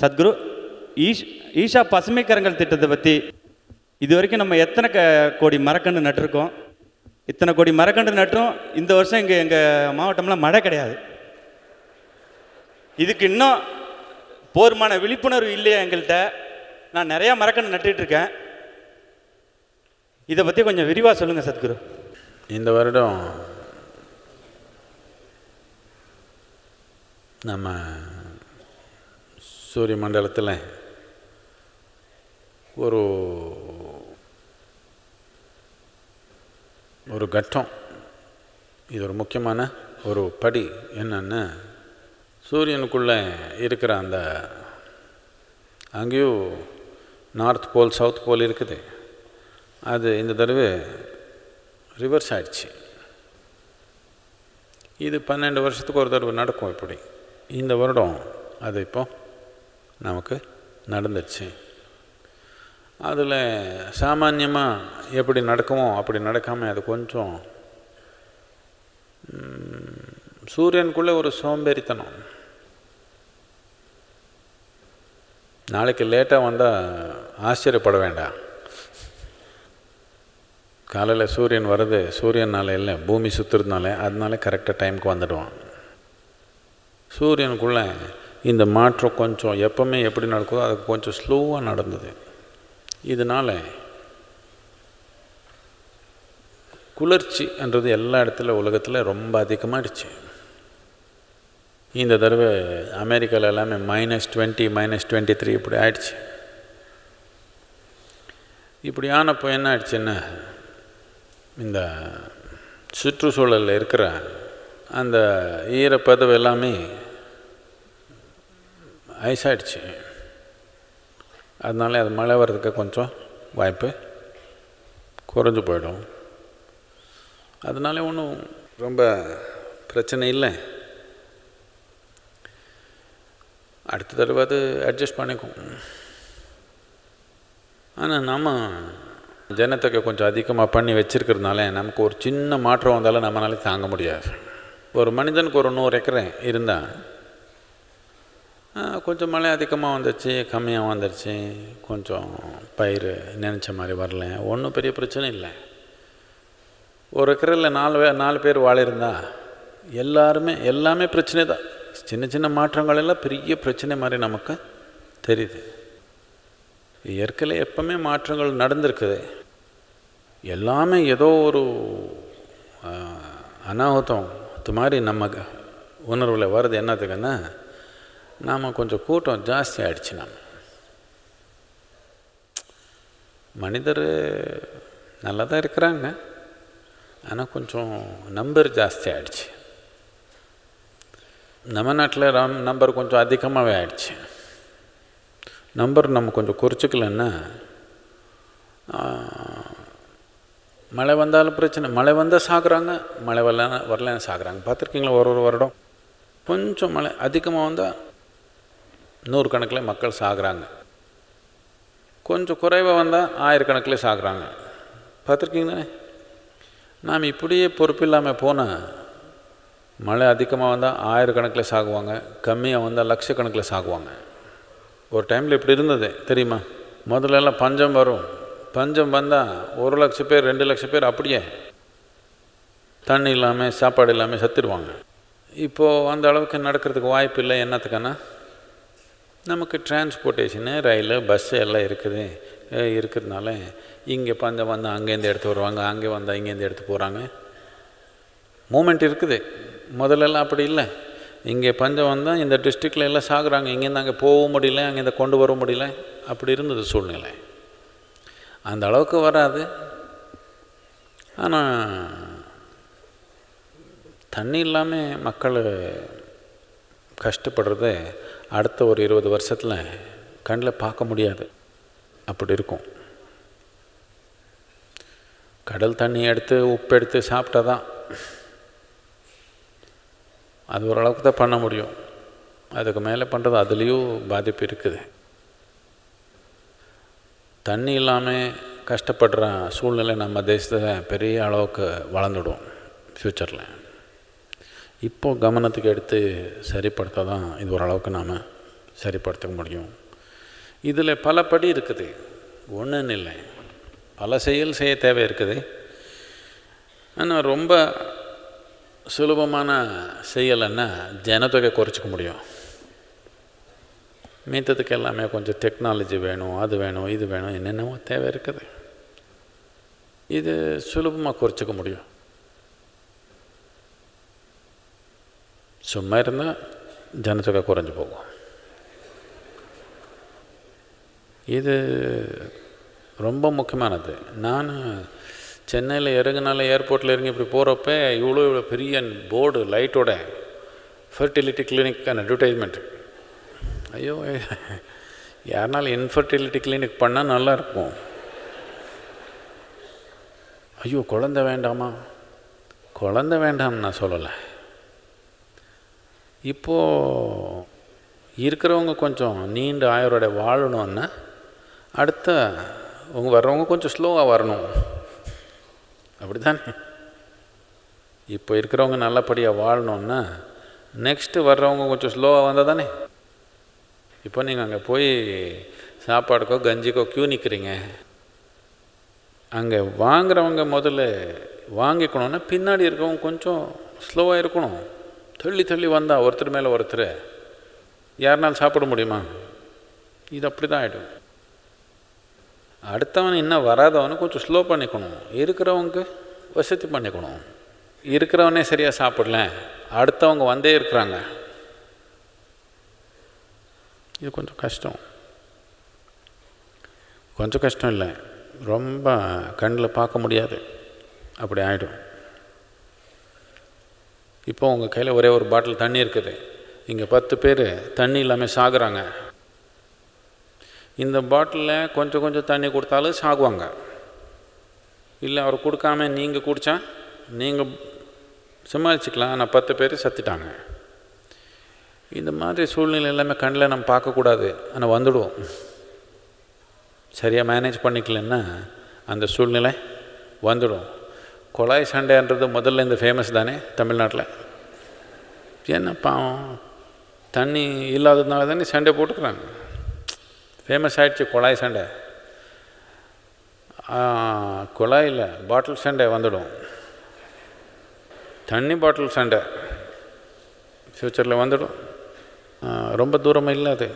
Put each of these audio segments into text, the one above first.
சத்குரு ஈஷ் ஈஷா பசுமை கரங்கள் திட்டத்தை பற்றி இது வரைக்கும் நம்ம எத்தனை க கோடி மரக்கன்று நட்டிருக்கோம்? இத்தனை கோடி மரக்கன்று நட்டும் இந்த வருஷம் இங்கே எங்கள் மாவட்டம்லாம் மழை கிடையாது. இதுக்கு இன்னும் போர்மான விழிப்புணர்வு இல்லையா எங்கள்கிட்ட? நான் நிறையா மரக்கன்று நட்டுட்ருக்கேன் இதை பற்றி கொஞ்சம் விரிவாக சொல்லுங்கள் சத்குரு. இந்த வருடம் நம்ம சூரிய மண்டலத்தில் ஒரு ஒரு கட்டம். இது ஒரு முக்கியமான ஒரு படி என்னென்னா சூரியனுக்குள்ளே இருக்கிற அந்த அங்கேயும் நார்த் போல் சவுத் போல் இருக்குது. அது இந்த தடவை ரிவர்ஸ் ஆயிடுச்சு. இது பன்னெண்டு வருஷத்துக்கு ஒரு தடவை நடக்கும் இப்படி. இந்த வருடம் அது இப்போ நமக்கு நடந்துடுச்சு அதில் சாமான்யமாக எப்படி நடக்குமோ அப்படி நடக்காமல் அது கொஞ்சம் சூரியனுக்குள்ளே ஒரு சோம்பேறித்தனம். நாளைக்கு லேட்டாக வந்தால் ஆச்சரியப்பட வேண்டாம். காலையில் சூரியன் வருது சூரியனால் இல்லை பூமி சுற்றுறதுனால அதனால கரெக்டாக டைமுக்கு வந்துடுவான். சூரியனுக்குள்ளே இந்த மாற்றம் கொஞ்சம் எப்பவுமே எப்படி நடக்குதோ அது கொஞ்சம் ஸ்லோவாக நடந்தது. இதனால் குளிர்ச்சின்றது எல்லா இடத்துல உலகத்தில் ரொம்ப அதிகமாகிடுச்சு இந்த தடவை அமெரிக்காவில் எல்லாமே minus twenty minus twenty three இப்படி ஆயிடுச்சு. இப்படி ஆனப்போ என்ன ஆயிடுச்சுன்னா இந்த சுற்றுச்சூழலில் இருக்கிற அந்த ஈரப்பதவு எல்லாமே ஐஸாயிடுச்சு அதனால அது மழை வர்றதுக்கு கொஞ்சம் வாய்ப்பு குறைஞ்சு போயிடும். அதனால ஒன்றும் ரொம்ப பிரச்சனை இல்லை. அடுத்த தடவை அது அட்ஜஸ்ட் பண்ணிக்கும் ஆனால் நம்ம ஜனத்தொகை கொஞ்சம் அதிகமாக பண்ணி வச்சுருக்கிறதுனால நமக்கு ஒரு சின்ன மாற்றம் வந்தாலும் நம்மளால தாங்க முடியாது. ஒரு மனிதனுக்கு ஒரு நூறு ஏக்கரை இருந்தால் கொஞ்சம் மழை அதிகமாக வந்துச்சு கம்மியாக வந்துடுச்சு கொஞ்சம் பயிர் நினச்ச மாதிரி வரல. ஒன்றும் பெரிய பிரச்சனை இல்லை. ஒரு ஏக்கரில் நாலு வே நாலு பேர் வாழிருந்தா எல்லாருமே எல்லாமே பிரச்சனை தான். சின்ன சின்ன மாற்றங்கள் எல்லாம் பெரிய பிரச்சனை மாதிரி நமக்கு தெரியுது. இயற்கையில் எப்பவுமே மாற்றங்கள் நடந்திருக்குது. எல்லாமே ஏதோ ஒரு ஆ, அனாಹುತம் இது மாதிரி நம்ம உணர்வில் வருது. என்னத்துக்குன்னா நாம் கொஞ்சம் கூட்டம் ஜாஸ்தி ஆயிடுச்சு நம்ம மனிதர் நல்லா தான் இருக்கிறாங்க. ஆனால் கொஞ்சம் நம்பர் ஜாஸ்தி ஆயிடுச்சு. நம்ம நாட்டில் ரம் நம்பர் கொஞ்சம் அதிகமாகவே ஆயிடுச்சு. நம்பர் நம்ம கொஞ்சம் குறைச்சிக்கலன்னா மழை வந்தாலும் பிரச்சனை. மழை வந்தால் சாகுறாங்க மழை வரல வரலன்னு சாகுறாங்க. பார்த்துருக்கீங்களா ஒரு ஒரு வருடம்? கொஞ்சம் மழை அதிகமாக வந்தால் நூறுக்கணக்கில் மக்கள் சாகுறாங்க. கொஞ்சம் குறைவாக வந்தால் ஆயிரக்கணக்கில் சாகுறாங்க. பார்த்துருக்கீங்களே? நாம் இப்படியே பொறுப்பு இல்லாமல் போனால் மழை அதிகமாக வந்தால் ஆயிரக்கணக்கில் சாகுவாங்க கம்மியாக வந்தால் லட்சக்கணக்கில் சாகுவாங்க. ஒரு டைமில் இப்படி இருந்தது தெரியுமா? முதல்லலாம் பஞ்சம் வரும். பஞ்சம் வந்தால் ஒரு லட்சம் பேர் ரெண்டு லட்சம் பேர் அப்படியே தண்ணி இல்லாமல் சாப்பாடு இல்லாமல் சத்துடுவாங்க இப்போது அந்த அளவுக்கு நடக்கிறதுக்கு வாய்ப்பு இல்லை என்னத்துக்கான நமக்கு டிரான்ஸ்போர்ட்டேஷனு ரயில் பஸ்ஸு எல்லாம் இருக்குது. இருக்கிறதுனால இங்கே பஞ்சம் வந்தால் அங்கேருந்து எடுத்து வருவாங்க. அங்கே வந்தால் இங்கேருந்து எடுத்து போகிறாங்க மூமெண்ட் இருக்குது. முதல்லலாம் அப்படி இல்லை. இங்கே பஞ்சம் வந்தால் இந்த டிஸ்ட்ரிக்டில் எல்லாம் சாகுறாங்க. இங்கேருந்து அங்கே போக முடியல அங்கேருந்து கொண்டு வர முடியல. அப்படி இருந்தது சூழ்நிலை. அந்த அளவுக்கு வராது. ஆனால் தண்ணி இல்லாமல் மக்கள் கஷ்டப்படுறது அடுத்த ஒரு இருபது வருஷத்தில் கண்ணில் பார்க்க முடியாது. அப்படி இருக்கும். கடல் தண்ணி எடுத்து உப்பு எடுத்து சாப்பிட்டா தான் அது ஓரளவுக்கு தான் பண்ண முடியும். அதுக்கு மேலே பண்ணுறது அதுலேயும் பாதிப்பு இருக்குது. தண்ணி இல்லாமல் கஷ்டப்படுற சூழ்நிலை நம்ம தேசத்தில் பெரிய அளவுக்கு வளர்ந்துடும். ஃப்யூச்சரில் இப்போ கவனத்துக்கு எடுத்து சரிப்படுத்த தான் இது ஓரளவுக்கு நாம் சரிப்படுத்த முடியும். இதில் பல படி இருக்குது. ஒன்றுன்னு இல்லை. பல செயல் செய்ய தேவை இருக்குது. ஆனால் ரொம்ப சுலபமான செயலைன்னா ஜனத்தொகை குறைச்சிக்க முடியும். மீத்ததுக்கு எல்லாமே கொஞ்சம் டெக்னாலஜி வேணும் அது வேணும் இது வேணும் என்னென்னவோ தேவை இருக்குது. இது சுலபமாக குறைச்சிக்க முடியும். சும்மா இருந்தால் ஜனத்தொகை குறைஞ்சி போகும் இது ரொம்ப முக்கியமானது. நான் சென்னையில் இறங்கினால ஏர்போர்ட்டில் இறங்கி இப்படி போகிறப்ப இவ்வளோ இவ்வளோ பெரிய போர்டு லைட்டோட ஃபர்டிலிட்டி கிளினிக்கான அட்வர்டைஸ்மெண்ட் ஐயோ யாருனாலும் இன்ஃபர்டிலிட்டி கிளினிக் பண்ணால் நல்லாயிருக்கும் ஐயோ குழந்த வேண்டாமா? குழந்த வேண்டாம்னு நான் சொல்லலை. இப்போது இருக்கிறவங்க கொஞ்சம் நீண்ட ஆயுரோட வாழணுன்னா அடுத்த உங்கள் வர்றவங்க கொஞ்சம் ஸ்லோவாக வரணும். அப்படி தானே இப்போ இருக்கிறவங்க நல்லபடியாக வாழணுன்னா நெக்ஸ்ட்டு வர்றவங்க கொஞ்சம் ஸ்லோவாக வந்தால் தானே இப்போ நீங்கள் அங்கே போய் சாப்பாடுக்கோ கஞ்சிக்கோ க்யூ நிற்கிறீங்க அங்கே வாங்குறவங்க முதல்ல வாங்கிக்கணுன்னா பின்னாடி இருக்கவங்க கொஞ்சம் ஸ்லோவாக இருக்கணும். தள்ளி தள்ளி வந்தால் ஒருத்தர் மேலே ஒருத்தர் யாருனாலும் சாப்பிட முடியுமா? இது அப்படி தான் ஆகிடும் அடுத்தவன் இன்னும் வராதவனு கொஞ்சம் ஸ்லோ பண்ணிக்கணும். இருக்கிறவங்க வசதி பண்ணிக்கணும். இருக்கிறவனே சரியாக சாப்பிடல அடுத்தவங்க வந்தே இருக்கிறாங்க. இது கொஞ்சம் கஷ்டம். கொஞ்சம் கஷ்டம் இல்லை ரொம்ப கண்ணில் பார்க்க முடியாது. அப்படி ஆகிடும் இப்போ உங்கள் கையில் ஒரே ஒரு பாட்டில் தண்ணி இருக்குது. இங்கே பத்து பேர் தண்ணி இல்லாமல் சாகுறாங்க. இந்த பாட்டிலில் கொஞ்சம் கொஞ்சம் தண்ணி கொடுத்தாலும் சாகுவாங்க. இல்லை அவர் கொடுக்காம நீங்கள் குடித்தா நீங்கள் சமாளிச்சுக்கலாம். ஆனால் பத்து பேர் சத்திட்டாங்க. இந்த மாதிரி சூழ்நிலை எல்லாமே கண்ணில் நம்ம பார்க்கக்கூடாது ஆனால் வந்துடுவோம். சரியாக மேனேஜ் பண்ணிக்கலன்னா அந்த சூழ்நிலை வந்துடும். குழாய் சண்டைன்றது முதல்ல இந்த ஃபேமஸ் தானே தமிழ்நாட்டில். என்ன பாவம்? தண்ணி இல்லாததுனால தானே சண்டை போட்டுக்கிறாங்க. ஃபேமஸ் ஆகிடுச்சு குழாய் சண்டை. குழாயில் பாட்டில் சண்டை வந்துடும். தண்ணி பாட்டில் சண்டை. ஃப்யூச்சரில் வந்துடும். ரொம்ப தூரமாக இல்லை அது.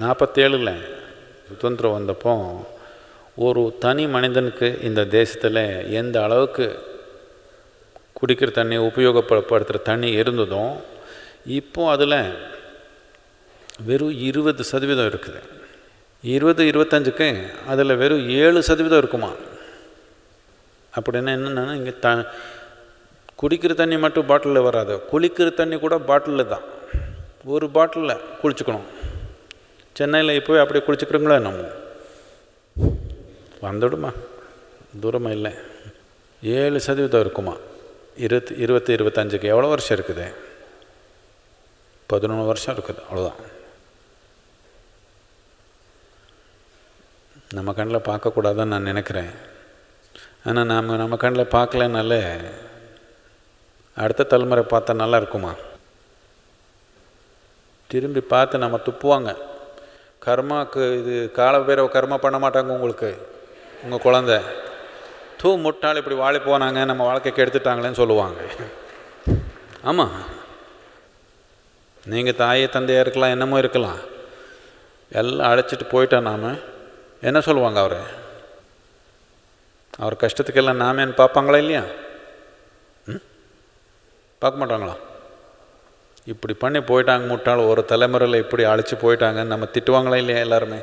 நாற்பத்தேழில் சுதந்திரம் வந்தப்போ ஒரு தனி மனிதனுக்கு இந்த தேசத்தில் எந்த அளவுக்கு குடிக்கிற தண்ணி உபயோகப்படுத்துகிற தண்ணி இருந்ததும் இப்போ அதில் வெறும் இருபது சதவீதம் இருக்குது. இருபது இருபத்தஞ்சுக்கு அதில் வெறும் ஏழு சதவீதம் இருக்குமா? அப்படின்னா என்னென்னா இங்கே த குடிக்கிற தண்ணி மட்டும் பாட்டிலில் வராது. குளிக்கிற தண்ணி கூட பாட்டிலில் தான். ஒரு பாட்டிலில் குளிச்சுக்கணும். சென்னையில் இப்போவே அப்படி குளிச்சுக்கிறோங்களா நம்ம வந்துடுமா? தூரமாக இல்லை. ஏழு சதவீதம் இருக்குமா? இருபத்தி இருபத்தி இருபத்தஞ்சுக்கு எவ்வளோ வருஷம் இருக்குது? பதினொன்று வருஷம் இருக்குது அவ்வளோதான் நம்ம கண்ணில் பார்க்கக்கூடாதுன்னு நான் நினைக்கிறேன். ஆனால் நாம் நம்ம கண்ணில் பார்க்கலனால அடுத்த தலைமுறை பார்த்தா நல்லா இருக்குமா? திரும்பி பார்த்து நம்ம துப்புவாங்க. கர்மாக்கு இது கால கர்மா பண்ண மாட்டாங்க உங்களுக்கு. உங்கள் குழந்த தூ முட்டாள் இப்படி வாழி போனாங்க நம்ம வாழ்க்கைக்கு எடுத்துட்டாங்களேன்னு சொல்லுவாங்க. ஆமாம் நீங்கள் தாயை தந்தையாக இருக்கலாம் என்னமோ இருக்கலாம். எல்லாம் அழைச்சிட்டு போயிட்டா நாம் என்ன சொல்லுவாங்க அவரை? அவர் கஷ்டத்துக்கெல்லாம் நாமேன்னு பார்ப்பாங்களா இல்லையா? ம்? பார்க்க மாட்டாங்களா? இப்படி பண்ணி போயிட்டாங்க முட்டாள் ஒரு தலைமுறையில் இப்படி அழைச்சி போயிட்டாங்கன்னு நம்ம திட்டுவாங்களா இல்லையா எல்லாருமே?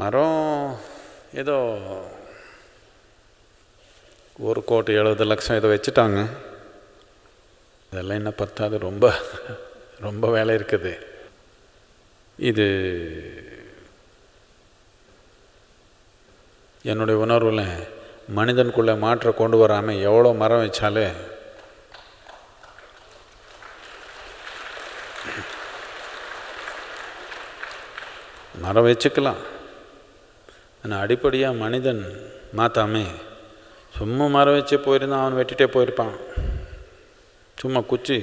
மரம் ஏதோ ஒரு கோட்டு எழுபது லட்சம் ஏதோ வச்சுட்டாங்க. இதெல்லாம் என்ன பத்தாது ரொம்ப ரொம்ப வேலை இருக்குது. இது என்னுடைய உணர்வில் மனிதனுக்குள்ளே மாற்றம் கொண்டு வராமல் எவ்வளோ மரம் வச்சாலே மரம் வச்சுக்கலாம். ஆனால் அடிப்படையாக மனிதன் மாற்றாமே சும்மா மரம் வச்சு போயிருந்தான் அவன் வெட்டிகிட்டே போயிருப்பான். சும்மா குச்சி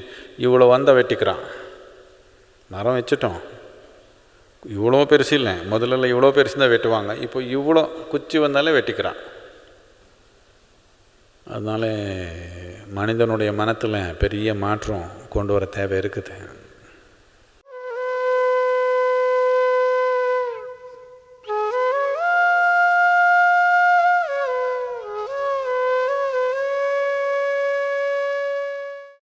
இவ்வளோ வந்தால் வெட்டிக்கிறான். மரம் வச்சுட்டோம். இவ்வளோ பெருசு இல்லை. முதல்ல இவ்வளோ பெருசு தான் வெட்டுவாங்க. இப்போ இவ்வளோ குச்சி வந்தாலே வெட்டிக்கிறான். அதனால மனிதனுடைய மனத்தில் பெரிய மாற்றம் கொண்டு வர தேவை இருக்குது.